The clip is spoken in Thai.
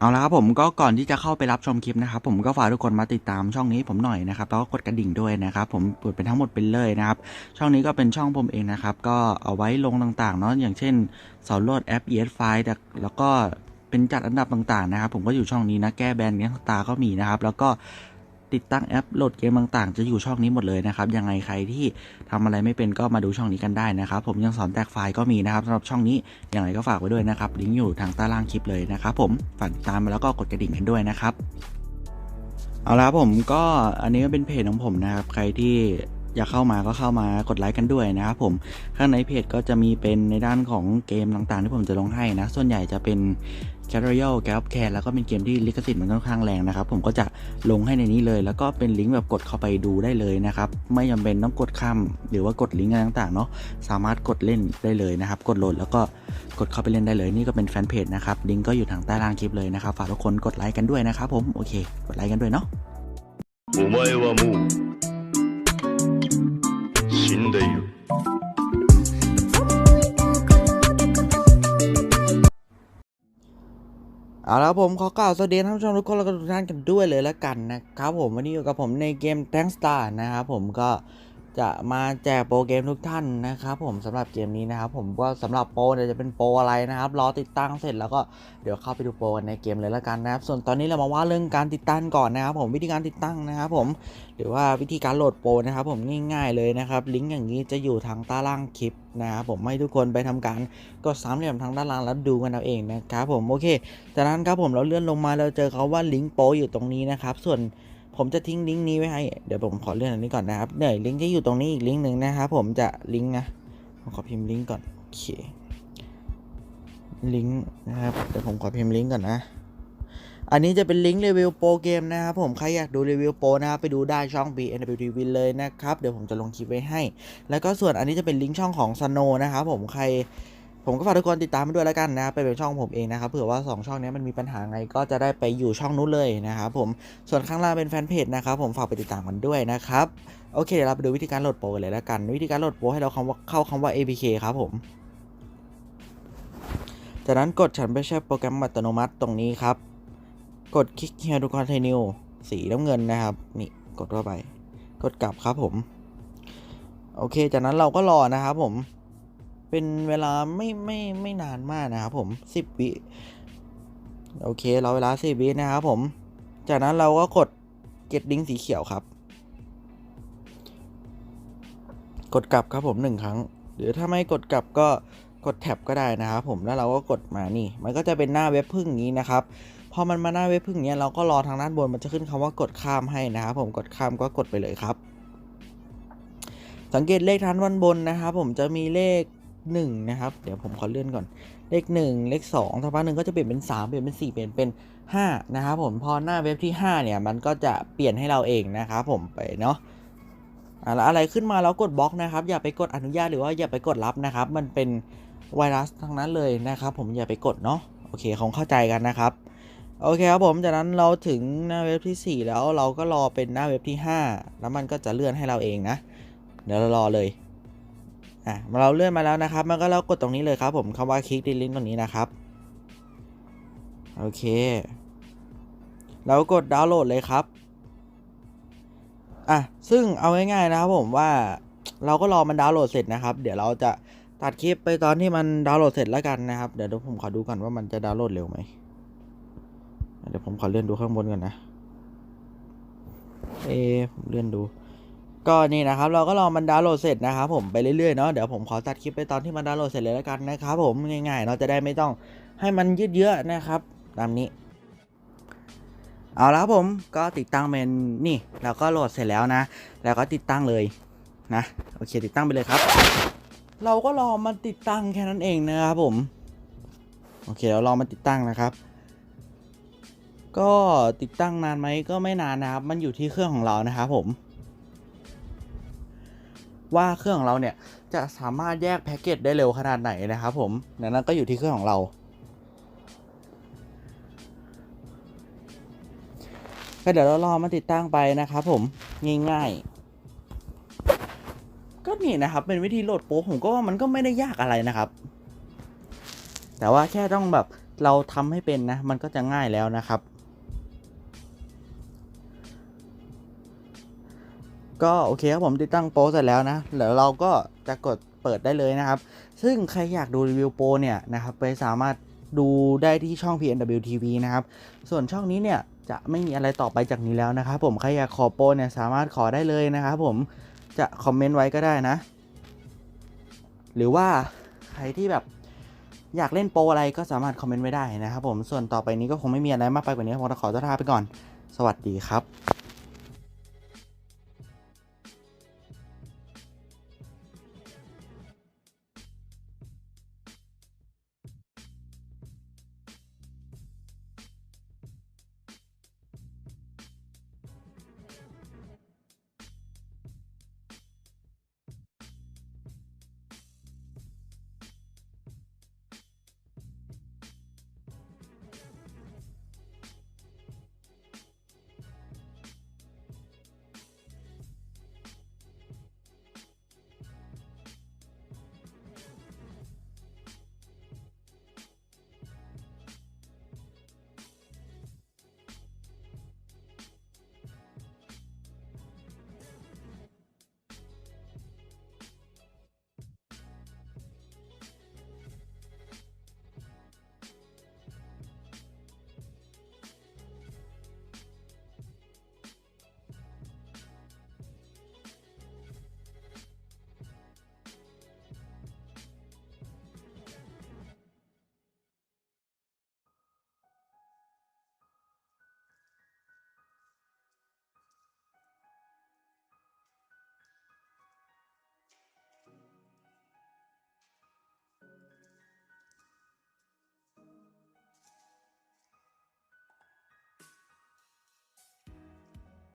เอาละครับผมก็ก่อนที่จะเข้าไปรับชมคลิปนะครับผมก็ฝากทุกคนมาติดตามช่องนี้ผมหน่อยนะครับแล้วก็กดกระดิ่งด้วยนะครับผมเปิดเป็นทั้งหมดเป็นเลยนะครับช่องนี้ก็เป็นช่องผมเองนะครับก็เอาไว้ลงต่างๆเนาะอย่างเช่นสอนโหลดแอป ES File แต่แล้วก็เป็นจัดอันดับต่างๆนะครับผมก็อยู่ช่องนี้นะแก้แบนเนี้ยตาก็มีนะครับแล้วก็ ติดตั้งแอปโหลดเกมต่างๆ จะอยู่ช่องนี้หมดเลยนะครับ ยังไงใครที่ทำอะไรไม่เป็นก็มาดูช่องนี้กันได้นะครับ ผมยังสอนแตกไฟล์ก็มีนะครับสำหรับช่องนี้ยังไงก็ฝากไว้ด้วยนะครับลิงก์อยู่ทางใต้ล่างคลิปเลยนะครับผมฝากติดตามมาแล้วก็กดกระดิ่งกันด้วยนะครับเอาละผมก็อันนี้ก็เป็นเพจของผมนะครับ ใครที่อยากเข้ามาก็เข้ามากดไลค์กันด้วยนะครับผมข้างในเพจก็จะมีเป็นในด้านของเกมต่างๆ ที่ผมจะลงให้นะ ส่วนใหญ่จะเป็น c a t r o y a l g a p Care แล้วก็เป็นเกมที่ลิขสิทธิ์มันค่อนข้างแรงนะครับ ผมก็จะลงให้ในนี้เลย แล้วก็เป็นลิงก์แบบกดเข้าไปดูได้เลยนะครับ ไม่จำเป็นต้องกดข้ามหรือว่ากดลิงก์อะไรต่างๆเนาะสามารถกดเล่นได้เลยนะครับ กดโหลดแล้วก็กดเข้าไปเล่นได้เลย นี่ก็เป็นแฟนเพจนะครับลิงก์ก็อยู่ทางใต้ล่างคลิปเลยนะครับฝากทุกคนกดไลค์กันด้วยนะครับผมโอเค กดไลค์กันด้วยเนาะ お前はもう เอาละผมขอกล่าวสวัสดีท่านผู้ชมทุกคนและทุกท่านกันด้วยเลยละกันนะครับผมวันนี้อยู่กับผมในเกม Tank Star นะครับผมก็ จะมาแจกโปรเกมทุกท่านนะครับผมสำหรับเกมนี้นะครับผมก็สำหรับโปรเนี่ยจะเป็นโปรอะไรนะครับรอติดตั้งเสร็จแล้วก็เดี๋ยวเข้าไปดูโปรกันในเกมเลยละกันนะครับ ส่วนตอนนี้เรามาว่าเรื่องการติดตั้งก่อนนะครับ ผมวิธีการติดตั้งนะครับ ผมหรือว่าวิธีการโหลดโปรนะครับ ผมง่าย ๆเลยนะครับ ลิงก์อย่างนี้จะอยู่ทางใต้ล่างคลิปนะครับผมให้ทุกคนไปทำการกดสามเหลี่ยมทางด้านล่างแล้วดูกันเอาเองนะครับผมโอเคจากนั้นครับผมเราเลื่อนลงมาเราเจอเขาว่าลิงก์โปรอยู่ตรงนี้นะครับส่วน ผมจะทิ้งลิงก์นี้ไว้ให้ เดี๋ยวผมขอเลื่อนอันนี้ก่อนนะครับเนี่ยลิงก์ที่อยู่ตรงนี้อีกลิงก์หนึ่งนะครับผมจะลิงก์นะผมขอพิมพ์ลิงก์ก่อนโอเคลิงก์นะครับเดี๋ยวผมขอพิมพ์ลิงก์ก่อนนะ อันนี้จะเป็นลิงก์รีวิวโปรเกมนะครับผมใครอยากดูรีวิวโปรนะครับไปดูได้ช่อง BNWTV เลยนะครับเดี๋ยวผมจะลงคลิปไว้ให้ แล้วก็ส่วนอันนี้จะเป็นลิงก์ช่องของ Snow นะครับผมใคร ผมก็ฝากทุกคนติดตามไปด้วยแล้วกันนะครับไปเป็นช่องผมเองนะครับเผื่อว่า 2 ช่องนี้มันมีปัญหาไงก็จะได้ไปอยู่ช่องนู้นเลยนะครับผมส่วนข้างล่างเป็นแฟนเพจนะครับผมฝากไปติดตามกันด้วยนะครับโอเคเดี๋ยวเราไปดูวิธีการโหลดโปรกันเลยแล้วกันวิธีการโหลดโปรให้เราคำว่าเข้าคำว่า APK ครับผมจากนั้นกดฉันไปใช้โปรแกรมอัตโนมัติตรงนี้ครับ กดคลิก here to continue สีน้ำเงินนะครับ นี่กดเข้าไป กดกลับครับผม โอเค จากนั้นเราก็รอนะครับผม เป็นเวลาไม่ไม่ไม่นานมากนะครับผมสิบวิ โอเค เราเวลาสิบวินะครับผม จากนั้นเราก็กด get link สีเขียวครับ กดกลับครับผมหนึ่งครั้ง หรือถ้าไม่กดกลับก็กดแท็บก็ได้นะครับผม แล้วเราก็กดมานี่ มันก็จะเป็นหน้าเว็บพึ่งนี้นะครับ พอมันมาหน้าเว็บพึ่งนี้เราก็รอทางด้านบนมันจะขึ้นคำว่ากดข้ามให้นะครับผม กดข้ามก็กดไปเลยครับ สังเกตเลขทางด้านบนนะครับผมจะมีเลข 1นะครับ เดี๋ยวผมขอเลื่อนก่อน เลข 1 เลข2สักพักหนึ่งก็จะเปลี่ยนเป็น 3 เปลี่ยนเป็น 4 เปลี่ยนเป็น 5 นะครับผม พอหน้าเว็บที่ 5 เนี่ย มันก็จะเปลี่ยนให้เราเองนะครับผมไปเนาะอะแล้วอะไรขึ้นมาแล้วกดบล็อกนะครับ อย่าไปกดอนุญาตหรือว่าอย่าไปกดรับนะครับ มันเป็นไวรัสทั้งนั้นเลยนะครับผมอย่าไปกดเนาะ โอเคคงเข้าใจกันนะครับโอเคครับผมจากนั้นเราถึงหน้าเว็บที่ 4 แล้วเราก็รอเป็นหน้าเว็บที่ 5 แล้วมันก็จะเลื่อนให้เราเองนะ เดี๋ยวเรารอเลย อะมาเราเลื่อนมาแล้วนะครับ มันก็เรากดตรงนี้เลยครับผมคำว่าคลิกดีลิงก์ตรงนี้นะครับ โอเค เรากดดาวน์โหลดเลยครับ อะ ซึ่งเอาง่ายๆนะครับผมว่าเราก็รอมันดาวน์โหลดเสร็จนะครับ เดี๋ยวเราจะตัดคลิปไปตอนที่มันดาวน์โหลดเสร็จแล้วกันนะครับ เดี๋ยวผมขอดูก่อนว่ามันจะดาวน์โหลดเร็วไหม เดี๋ยวผมขอเลื่อนดูข้างบนก่อนนะ เอผมเลื่อนดู ก็นี่นะครับเราก็รอมันดาวน์โหลดเสร็จนะครับผมไปเรื่อยๆเนาะเดี๋ยวผมขอตัดคลิปไปตอนที่มันดาวน์โหลดเสร็จเลยแล้วกันนะครับผมง่ายๆ เราจะได้ไม่ต้องให้มันยืดเยื้อนะครับตามนี้ เอาละผมก็ติดตั้งเป็นนี่เราก็โหลดเสร็จแล้วนะ แล้วก็ติดตั้งเลยนะโอเคติดตั้งไปเลยครับ เราก็รอมันติดตั้งแค่นั้นเองนะครับผมโอเคเรารอมันติดตั้งนะครับก็ติดตั้งนานไหมก็ไม่นานนะครับ มันอยู่ที่เครื่องของเรานะครับผม ว่าเครื่องของเราเนี่ยจะสามารถแยกแพ็กเกจได้เร็วขนาดไหนนะครับผมนั้นก็อยู่ที่เครื่องของเราก็เดี๋ยวเรารอมาติดตั้งไปนะครับผมง่ายๆ ก็นี่นะครับเป็นวิธีโหลดโป๊ผมก็ว่ามันก็ไม่ได้ยากอะไรนะครับ แต่ว่าแค่ต้องแบบเราทำให้เป็นนะ มันก็จะง่ายแล้วนะครับ ก็โอเคครับผมติดตั้งโปรเสร็จแล้วนะเดี๋ยวเราก็จะกดเปิดได้เลยนะครับ ซึ่งใครอยากดูรีวิวโปรเนี่ยนะครับไปสามารถดูได้ที่ช่อง PNW TV นะครับ ส่วนช่องนี้เนี่ยจะไม่มีอะไรต่อไปจากนี้แล้วนะครับผมใครอยากขอโปรเนี่ยสามารถขอได้เลยนะครับผมจะคอมเมนต์ไว้ก็ได้นะ หรือว่าใครที่แบบอยากเล่นโปรอะไรก็สามารถคอมเมนต์ไว้ได้นะครับผมส่วนต่อไปนี้ก็คงไม่มีอะไรมากไปกว่านี้ผมจะขอตัวลาไปก่อน สวัสดีครับ